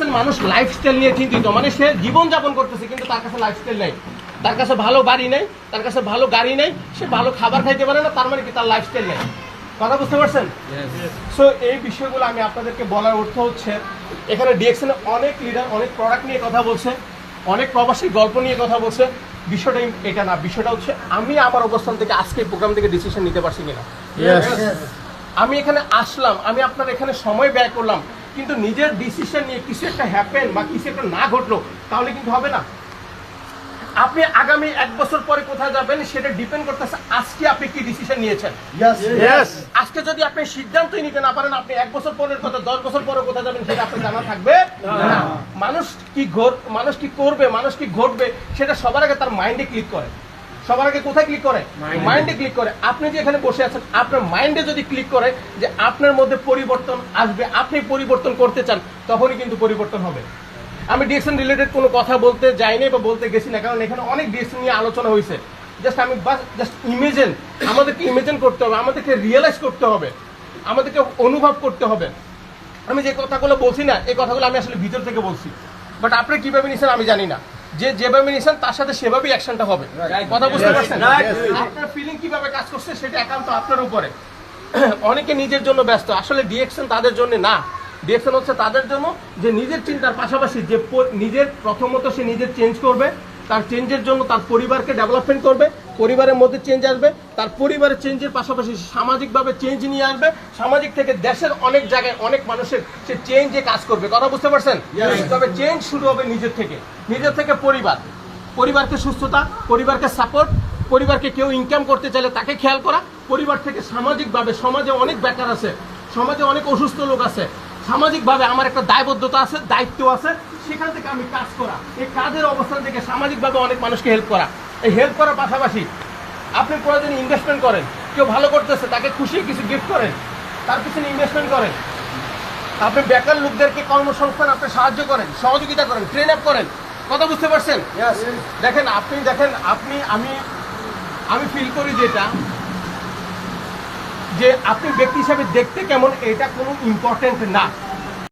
দেখছেন মানুষ লাইফস্টাইল নিয়ে চিন্তিত। মানে সে জীবন যাপন করতেছে কিন্তু তার কাছে লাইফস্টাইল নেই। তার কাছে ভালো বাড়ি নেই তার কাছে ভালো গাড়ি নেই সে ভালো খাবার খাইতে পারে না তার মানে কি তার লাইফস্টাইল নেই? কথা বুঝতে পারছেন? সো এই বিষয়গুলো আমি আপনাদেরকে বলার অর্থ হচ্ছে এখানে ডিএক্সএন অনেক লিডার অনেক প্রোডাক্ট নিয়ে কথা বলছে অনেক প্রবাসী গল্প নিয়ে কথা বলছে। বিষয়টা এটা না বিষয়টা হচ্ছে আমি আমার অবস্থান থেকে আজকে প্রোগ্রাম থেকে ডিসিশন নিতে পারছি কিনা। আমি এখানে আসলাম আমি আপনার এখানে সময় ব্যয় করলাম। কিন্তু নিজের ডিসিশন নিয়ে কিছু একটা হ্যাপেন বা কিছু একটা না ঘটলো তাহলে কিন্তু হবে না। আপনি আগামী এক বছর পরে কোথায় যাবেন সেটা ডিপেন্ড করতেছে আজকে আপনি কি ডিসিশন নিয়েছেন। আজকে যদি আপনি সিদ্ধান্তই নিতে না পারেন আপনি এক বছর পরের কথা দশ বছর পরে কোথায় যাবেন সেটা আপনার জানা থাকবে মানুষ কি ঘট মানুষ কি করবে মানুষ কি ঘটবে সেটা সবার আগে তার মাইন্ডে ক্লিক করে। সবার আগে কোথায় ক্লিক করে? মাইন্ডে ক্লিক করে। আপনি যে এখানে বসে আছেন আপনার মাইন্ডে যদি ক্লিক করে যে আপনার মধ্যে পরিবর্তন আসবে আপনি পরিবর্তন করতে চান তখনই কিন্তু পরিবর্তন হবে। আমি ডিএকশন রিলেটেড কোনো কথা বলতে যাইনি বা বলতে গেছি না কারণ এখানে অনেক ডিএকশন নিয়ে আলোচনা হয়েছে জাস্ট আমি বাস জাস্ট ইমেজিন আমাদেরকে ইমেজিন করতে হবে আমাদেরকে রিয়েলাইজ করতে হবে আমাদেরকে অনুভব করতে হবে। আমি যে কথাগুলো বলছি না এই কথাগুলো আমি আসলে ভিতর থেকে বলছি। বাট আপনি কীভাবে নিছেন আমি জানি না। যে যেভাবে নিয়েছেন তার সাথে সেভাবেই অ্যাকশনটা হবে। কথা বুঝতে পারছেন? আপনার ফিলিং কীভাবে কাজ করছে সেটা একান্ত আপনার উপরে। অনেকে নিজের জন্য ব্যস্ত। আসলে ডিএকশন তাদের জন্য না। ডিএকশন হচ্ছে তাদের জন্য যে নিজের চিন্তার পাশাপাশি যে নিজের প্রথমত সে নিজের চেঞ্জ করবে তার চেঞ্জের জন্য তার পরিবারকে ডেভেলপমেন্ট করবে পরিবারের মধ্যে চেঞ্জ আসবে তার পরিবারের চেঞ্জের পাশাপাশি সামাজিকভাবে চেঞ্জ নিয়ে আসবে। সামাজিক থেকে দেশের অনেক জায়গায় অনেক মানুষের সে চেঞ্জে কাজ করবে। কথা বুঝতে পারছেন? তবে চেঞ্জ শুরু হবে নিজের থেকে। নিজের থেকে পরিবার। পরিবারকে সুস্থতা পরিবারকে সাপোর্ট পরিবারকে কেউ ইনকাম করতে চাইলে তাকে খেয়াল করা। পরিবার থেকে সামাজিকভাবে সমাজে অনেক বেকার আছে সমাজে অনেক অসুস্থ লোক আছে। সামাজিকভাবে আমার একটা দায়বদ্ধতা আছে দায়িত্ব আছে। সেখান থেকে আমি কাজ করা। এই কাজের অবস্থান থেকে সামাজিকভাবে অনেক মানুষকে হেল্প করা। এই হেল্প করার পাশাপাশি আপনি প্রয়োজনে ইনভেস্টমেন্ট করেন কেউ ভালো করতেছে তাকে খুশি কিছু গিফট করেন তার পিছনে ইনভেস্টমেন্ট করেন। আপনি বেকার লোকদেরকে কর্মসংস্থান আপনি সাহায্য করেন সহযোগিতা করেন ট্রেন আপ করেন। কথা বুঝতে পারছেন? দেখেন আপনি দেখেন আপনি আমি আমি ফিল করি যেটা যে আপনি ব্যক্তি হিসাবে দেখতে কেমন এটা কোনো ইম্পর্টেন্ট না।